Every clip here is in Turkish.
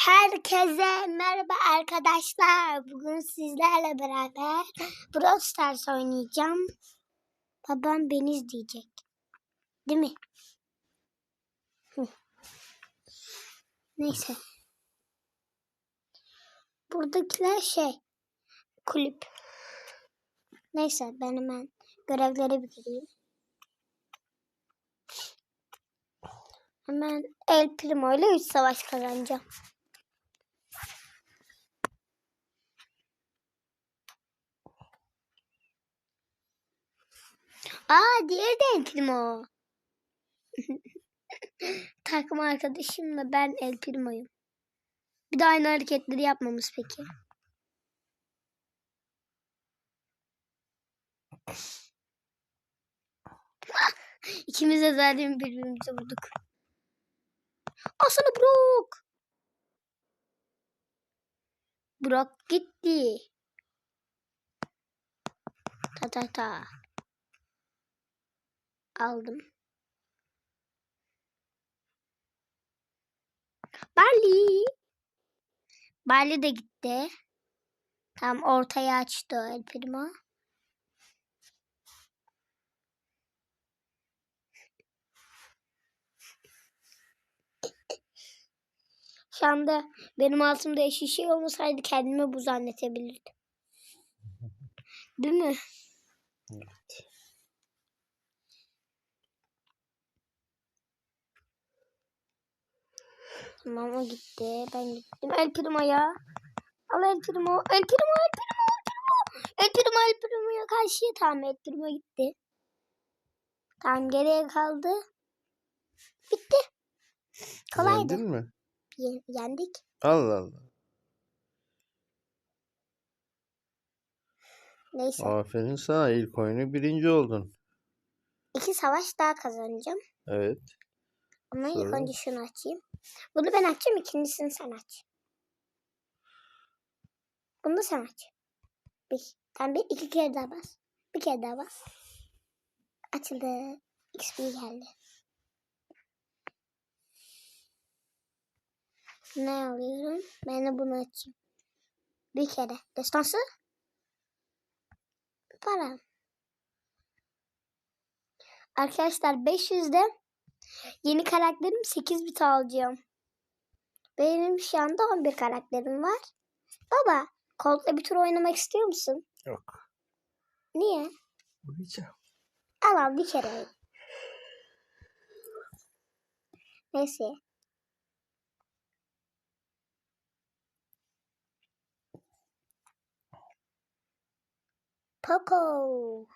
Herkese merhaba arkadaşlar. Bugün sizlerle beraber Brawl Stars oynayacağım. Babam beni izleyecek. Değil mi? Neyse. Buradakiler şey kulüp. Neyse ben hemen görevlere bir gireyim. Hemen El Primo ile 3 savaş kazanacağım. Aa diğeri de El Primo. Takım arkadaşımla ben El Primo'yum. Bir de aynı hareketleri yapmamız peki. İkimiz de zaten birbirimize vurduk. Al sana Brock. Brock gitti. Ta ta ta. Aldım. Barley. Barley de gitti. Tam ortaya açtı El Primo. Şu anda benim altımda eşi şey olmasaydı kendime bu zannetebilirdim. Değil mi? Evet. Tamam o gitti. Ben gittim. El Primo'ya. Al El Primo. El Primo, El Primo, El Primo. El Primo, El Primo'ya karşıya. Tamam El Primo gitti. Tamam geriye kaldı. Bitti. Kolaydı. Yendin mi? Ye- Yendik. Allah Allah. Neyse. Aferin sana. İlk oyunu birinci oldun. İki savaş daha kazanacağım. Evet. Ama ilk Sonra? önce şunu açayım. Bunu ben açayım. ikincisini sen aç. Bunu da sen aç. Bir. Tamam bir iki kere daha bas. Bir kere daha bas. Açıldı. XP geldi. Ne alıyorum? Ben de bunu açayım. Bir kere. Destansı. Para. Arkadaşlar 500'de yeni karakterim 8 bit alacağım. Benim şu anda 11 karakterim var. Baba, Colt'la bir tur oynamak istiyor musun? Yok. Niye? Oynayacağım. Al al bir kere. Neyse. Poco.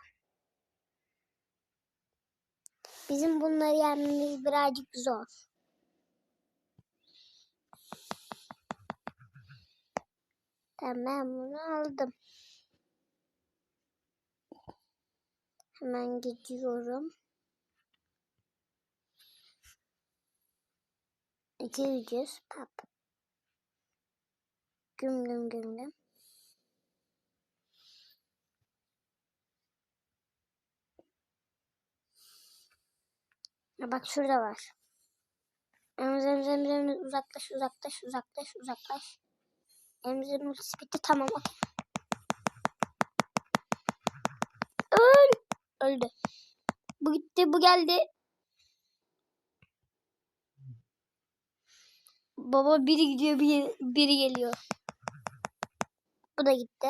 Bizim bunları yenmemiz birazcık zor. Tamam bunu aldım. Hemen gidiyorum. İki pap. Güm güm güm güm. Ya bak şurada var. Emz emz emz emz uzaklaş uzaklaş uzaklaş uzaklaş. Emz'in ultisi bitti tamam okey. Öl. Öldü. Bu gitti bu geldi. Baba biri gidiyor biri, biri geliyor. Bu da gitti.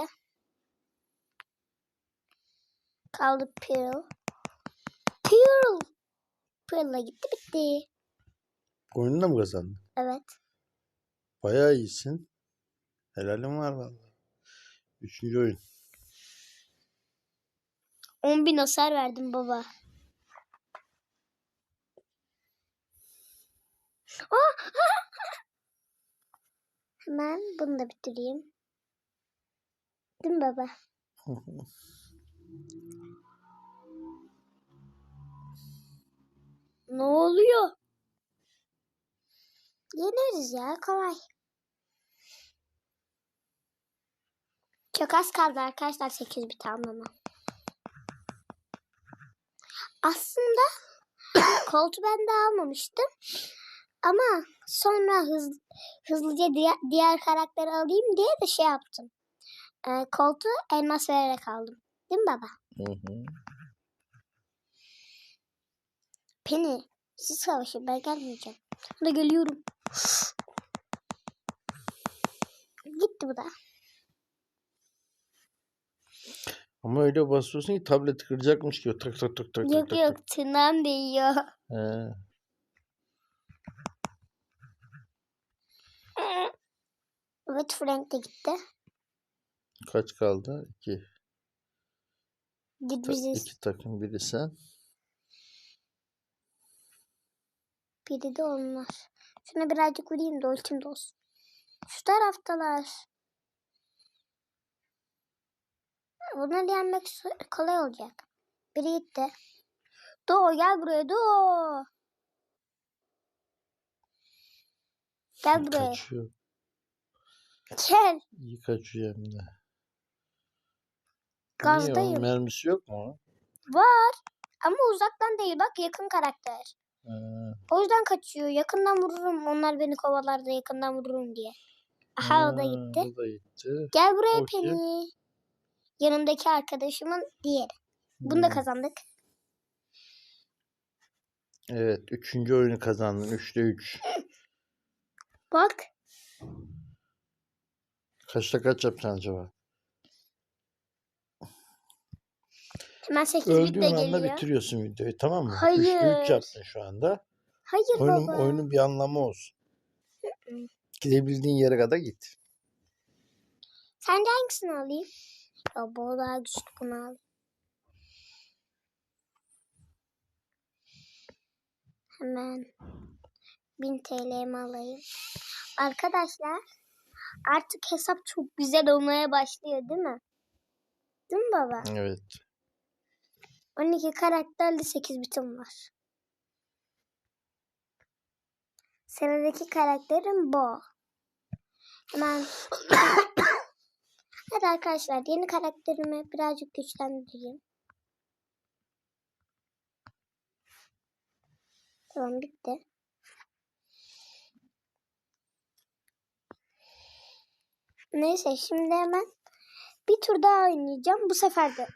Kaldı Pearl. Pearl. Pearl'la gitti bitti. Oyunu da mı kazandın? Evet. Bayağı iyisin. Helalim var vallahi. Üçüncü oyun. 10 bin hasar verdim baba. Aa! Hemen bunu da bitireyim. Değil mi baba? Ne oluyor? Yeneriz ya kolay. Çok az kaldı arkadaşlar 8 bit almama. Aslında koltu ben de almamıştım. Ama Sonra hız, hızlıca diğer, diğer karakteri alayım diye de şey yaptım. Ee, koltuğu elmas vererek aldım. Değil mi baba? Hı hı. Penny siz savaşın ben gelmeyeceğim. Hadi geliyorum. Gitti bu da. Ama öyle basıyorsun ki tableti kıracakmış gibi. Tak tak tak tak tak Yok tak. yok tırnağım değiyor. He. Evet Frank de gitti. Kaç kaldı? İki. Git Ta- iki takım biri sen. Biri de onlar. Şuna birazcık vurayım da ultim de olsun. Şu taraftalar. Bunları yenmek kolay olacak. Biri gitti. Doğu gel buraya Doğu. Gel buraya. Kaçıyor. Gel. İyi kaçıyor hem de. Niye Gazdayım. onun mermisi yok mu? Var. Ama uzaktan değil bak yakın karakter. He. O yüzden kaçıyor. Yakından vururum. Onlar beni kovalar da yakından vururum diye. Aha o da Ha, gitti. O da gitti. Gel buraya O kim? Penny. Yanımdaki arkadaşımın diğeri. Bunu da Hmm. kazandık. Evet. Üçüncü oyunu kazandın. Üçte üç. Bak. Kaçta kaç yapacaksın acaba? Hemen 8 bit de Öldüğün anda geliyor. bitiriyorsun videoyu tamam mı? Hayır. üç yaptın şu anda. Hayır Oyunun, baba. oyunun bir anlamı olsun. Gidebildiğin yere kadar git. Sence hangisini alayım? Ya bu daha güçlü bunu alayım. Hemen 1000 TL'mi alayım. Arkadaşlar artık hesap çok güzel olmaya başlıyor değil mi? Değil mi baba? Evet. 12 karakterli 8 bitim var. Sıradaki karakterim bu. Hemen Hadi arkadaşlar yeni karakterimi birazcık güçlendireyim. Tamam bitti. Neyse şimdi hemen bir tur daha oynayacağım. Bu sefer de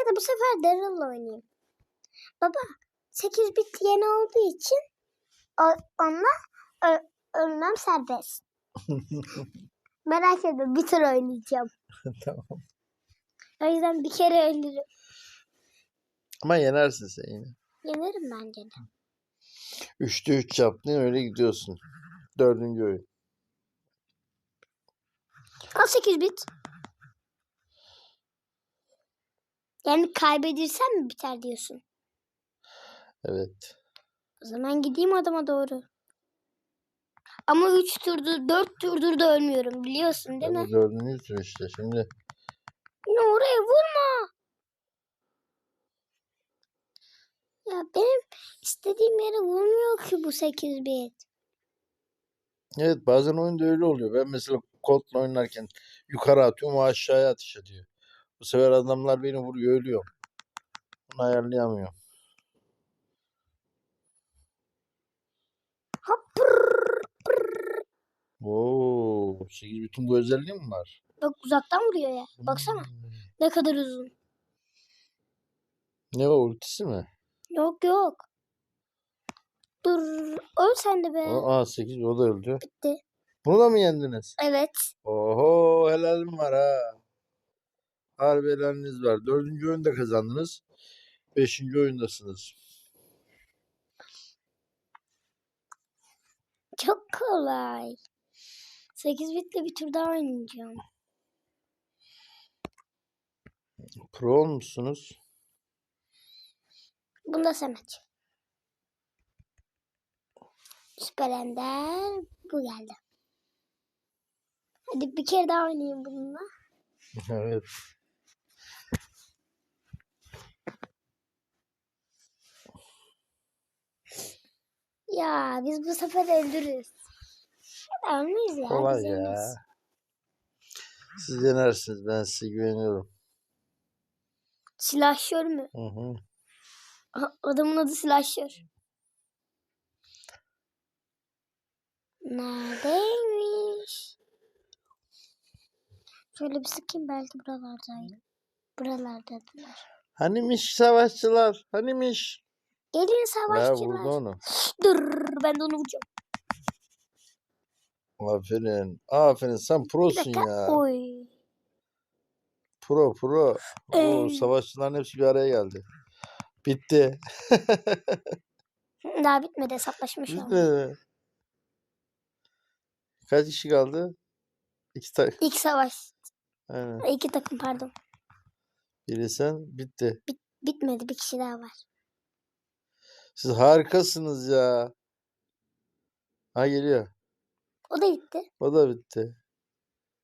ya da bu sefer Daryl'la oynayayım. Baba 8 bit yeni olduğu için onunla ölmem serbest. Merak etme bir tur oynayacağım. tamam. O yüzden bir kere ölürüm. Ama yenersin sen yine. Yenerim bence de. Üçte üç yaptın öyle gidiyorsun. Dördüncü oyun. Al 8 bit. Yani kaybedersem mi biter diyorsun? Evet. O zaman gideyim adama doğru. Ama 3 turdur, 4 turdur da ölmüyorum biliyorsun değil mi? bu dördüncü tur işte. Şimdi Yine oraya vurma. Ya benim istediğim yere vurmuyor ki bu 8 bit. evet bazen oyunda öyle oluyor. Ben mesela Colt'la oynarken yukarı atıyorum o aşağıya atış ediyor. Bu sefer adamlar beni vuruyor ölüyorum. Bunu ayarlayamıyorum. Oo, 8 bütün bu özelliği mi var? Bak uzaktan vuruyor ya. Baksana Hmm. ne kadar uzun. Ne o ultisi mi? Yok yok. Dur. Öl sen de be. Aa 8 o da öldü. Bitti. Bunu da mı yendiniz? Evet. Oho helalim var ha. Harbi helaliniz var. Dördüncü oyunda kazandınız. Beşinci oyundasınız. Çok kolay. 8 bitle bir tur daha oynayacağım. Pro olmuşsunuz. Bunu da sen aç. Süper Ender bu geldi. Hadi bir kere daha oynayayım bununla. evet. Ya biz bu sefer öldürürüz. Ölmeyiz ya. Kolay ya. Siz yenersiniz. Ben size güveniyorum. Silahşör mü? Hı hı. Adamın adı silahşör. Neredeymiş? Şöyle bir sıkayım belki buralardaydı. Buralardadılar. Hanimiş savaşçılar? Hanimiş? Gelin savaşçılar. vurdu onu. Dur ben de onu vuracağım. Aferin. Aferin sen prosun ya. Oy. Pro pro. Oo, Ey. savaşçıların hepsi bir araya geldi. Bitti. Daha bitmedi hesaplaşmış. Bitmedi. Kaç kişi kaldı? İki tak. İlk savaş. Aynen. İki takım pardon. Biri sen bitti. Bitmedi bir kişi daha var. Siz harikasınız ya. Ha geliyor. O da gitti. O da bitti.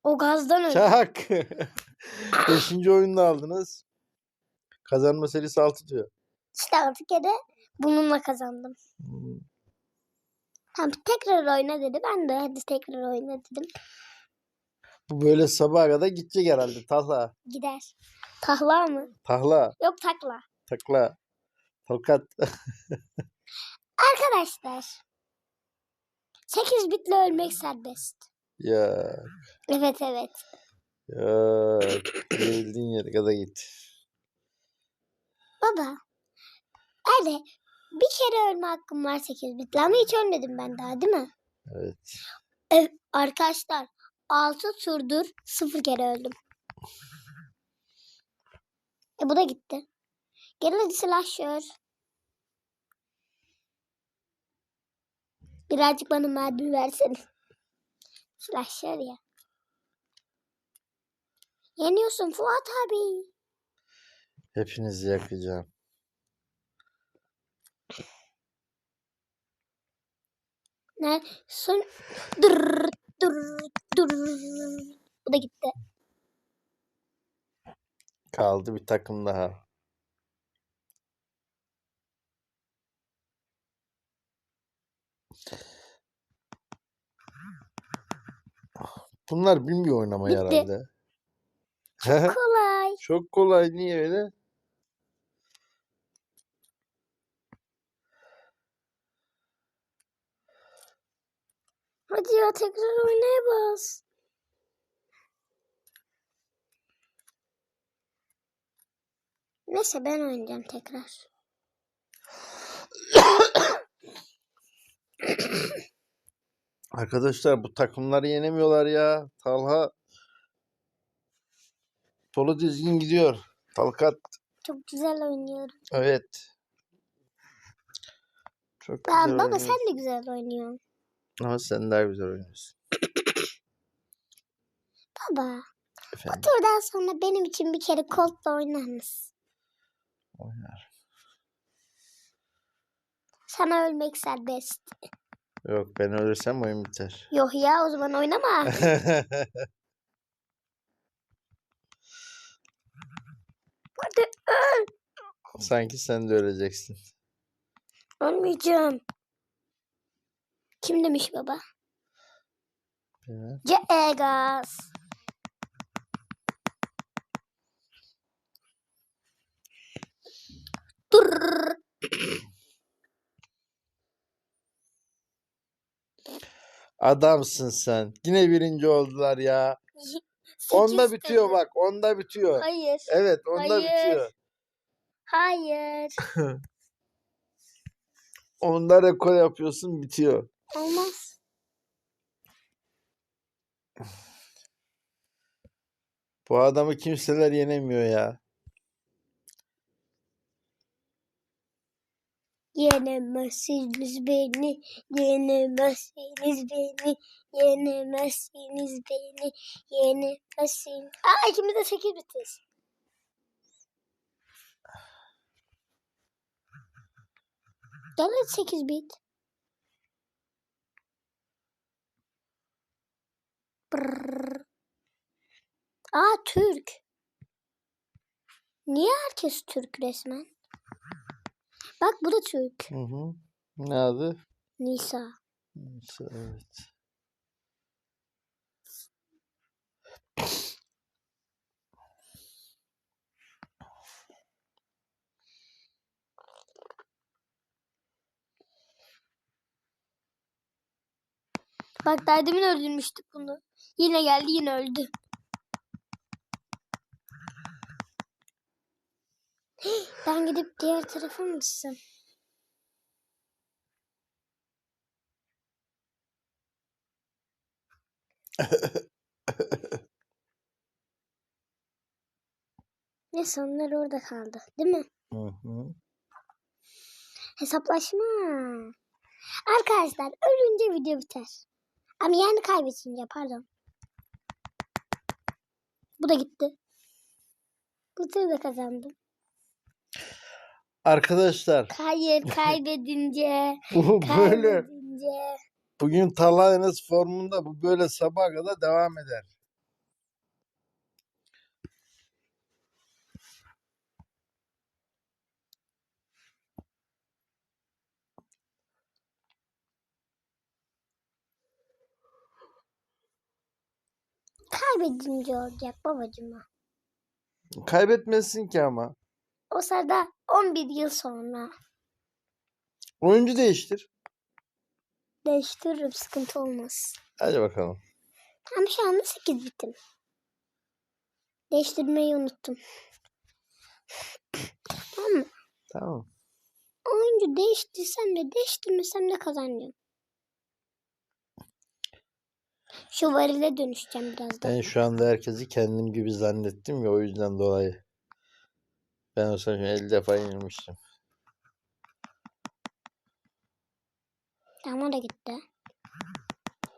O gazdan öldü. Çak. Beşinci oyunu da aldınız. Kazanma serisi 6 diyor. İşte altı kere bununla kazandım. Hmm. Tamam tekrar oyna dedi. Ben de hadi tekrar oyna dedim. Bu böyle sabaha kadar gidecek herhalde. Tahla. Gider. Tahla mı? Tahla. Yok takla. Takla. Tokat. Arkadaşlar. 8 bitle ölmek serbest. ya. Evet evet. Ya. Geldiğin yere kadar git. Baba. Hadi bir kere ölme hakkım var 8 bitle ama hiç ölmedim ben daha değil mi? Evet. Evet, arkadaşlar 6 turdur 0 kere öldüm. E bu da gitti. Gel hadi slasher. Birazcık bana mermi versene. Slasher ya. Yeniyorsun Fuat abi. Hepinizi yakacağım. Ne? Son... Dur, dur, dur. Bu da gitti. Kaldı bir takım daha. Bunlar bilmiyor oynamayı Bitti. herhalde. Kolay. Çok kolay. Niye öyle? Hadi ya tekrar oynaya bas. Neyse ben oynayacağım tekrar. Arkadaşlar bu takımları yenemiyorlar ya. Talha dolu dizgin gidiyor. Talkat. Çok güzel oynuyorum. Evet. Çok güzel Ya baba oynuyor. sen de güzel oynuyorsun. Ama sen daha güzel oynuyorsun. Baba Efendim. turdan sonra benim için bir kere Colt'la oynar mısın? Oynar. Sana ölmek serbest. Yok ben ölürsem oyun biter. Yok ya o zaman oynama. Hadi öl. Sanki sen de öleceksin. Ölmeyeceğim. Kim demiş baba? Ceegas. Dur. Adamsın sen. Yine birinci oldular ya. Onda Sekiz bitiyor dedi. bak. Onda bitiyor. Hayır. Evet onda Hayır. bitiyor. Hayır. Onda rekor yapıyorsun bitiyor. Olmaz. Bu adamı kimseler yenemiyor ya. Yenemezsiniz beni, yenemezsiniz beni, yenemezsiniz beni, yenemezsiniz. Aa ikimiz de sekiz bitiz. Gel hadi sekiz bit. Brrr. Aa Türk. Niye herkes Türk resmen? Bak bu da Türk. Hı hı. Ne adı? Nisa. Neyse, Evet. Bak daha demin öldürmüştük bunu. Yine geldi yine öldü. Gidip diğer tarafa mı gitsem? Neyse onlar orada kaldı. Değil mi? Hı hı. Hesaplaşma. Arkadaşlar ölünce video biter. Ama yani kaybedince pardon. Bu da gitti. Bu tur da kazandım. Arkadaşlar Hayır kaybedince. bu böyle kaybedince. bugün Talayınız formunda bu böyle sabaha kadar devam eder. Kaybedince olacak babacığım. o. Kaybetmezsin ki ama. O sırada 11 yıl sonra Oyuncu değiştir. değiştiririm sıkıntı olmaz. Hadi bakalım. Ama şu anda 8 bitim. Değiştirmeyi unuttum. tamam mı? Tamam. Oyuncu değiştirsem de değiştirmesem de kazanacağım. Şu varile dönüşeceğim birazdan. Ben şu anda herkesi kendim gibi zannettim ya o yüzden dolayı. Ben o zaman 50 defa yenilmiştim. Tamam o da gitti.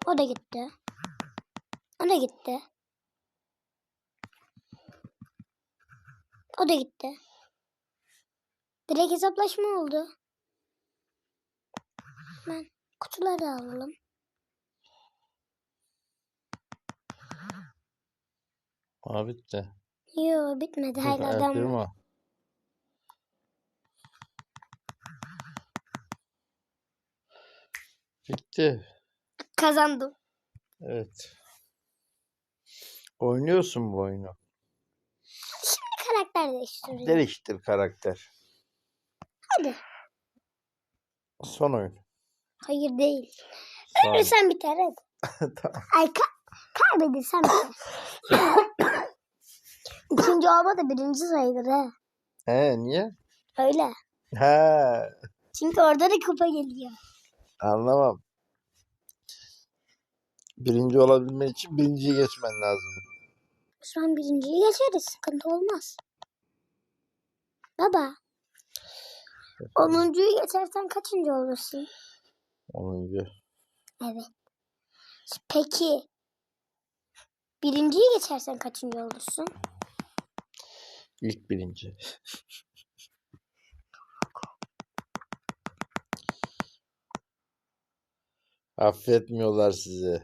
O da gitti. O da gitti. O da gitti. Direkt hesaplaşma oldu. Hemen kutuları alalım. Aa bitti. Yo bitmedi. Hayır adam Ertuğrul var. mu? Bitti. Kazandım. Evet. Oynuyorsun bu oyunu. Karakter değiştiriyorum. Değiştir karakter. Hadi. Son oyun. Hayır değil. Son. Ölürsen biter hadi. Tamam. Ay ka kaybedersen biter. İkinci olma da birinci sayılır ha. He niye? Öyle. He Çünkü orada da kupa geliyor. Anlamam. Birinci olabilmen için birinciyi geçmen lazım. Şu an birinciyi geçeriz. Sıkıntı olmaz. Baba. Onuncuyu geçersen kaçıncı olursun? Onuncu. Evet. Peki. Birinciyi geçersen kaçıncı olursun? İlk birinci. Affetmiyorlar sizi.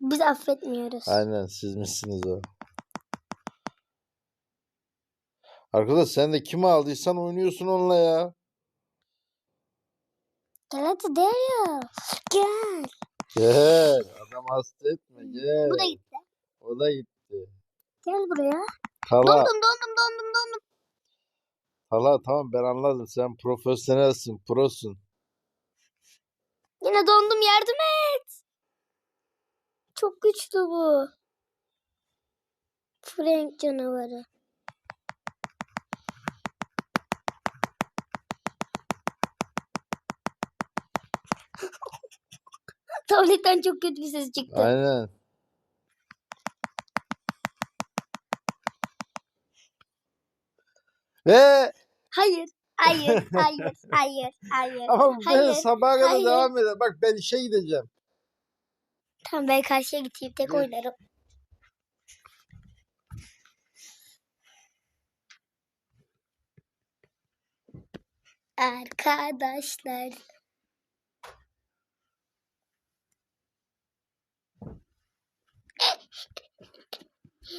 Biz affetmiyoruz. Aynen siz misiniz o? Arkadaş sen de kimi aldıysan oynuyorsun onunla ya. Gel hadi Daryl. Gel. Gel. Adam hasta etme gel. Bu da gitti. O da gitti. Gel buraya. Hala. Dondum dondum dondum dondum. Hala tamam ben anladım. Sen profesyonelsin. Prosun. Yine dondum yardım et. Çok güçlü bu. Frank canavarı. Tabletten çok kötü bir ses çıktı. Aynen. Ve Hayır, hayır, hayır, hayır, hayır. ama böyle Hayır, sabaha kadar hayır. devam eder. Bak ben işe gideceğim. Tamam ben karşıya gideyim tek oynarım. Arkadaşlar.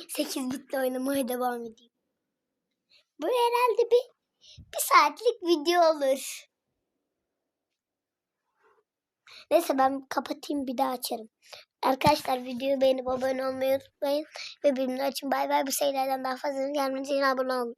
Sekiz bitle oynamaya devam edeyim. Bu herhalde bir bir saatlik video olur. Neyse ben kapatayım bir daha açarım. Arkadaşlar videoyu beğenip abone olmayı unutmayın. Ve bildirimleri açın. Bay bay. Bu şeylerden daha fazla gelmeniz abone olun.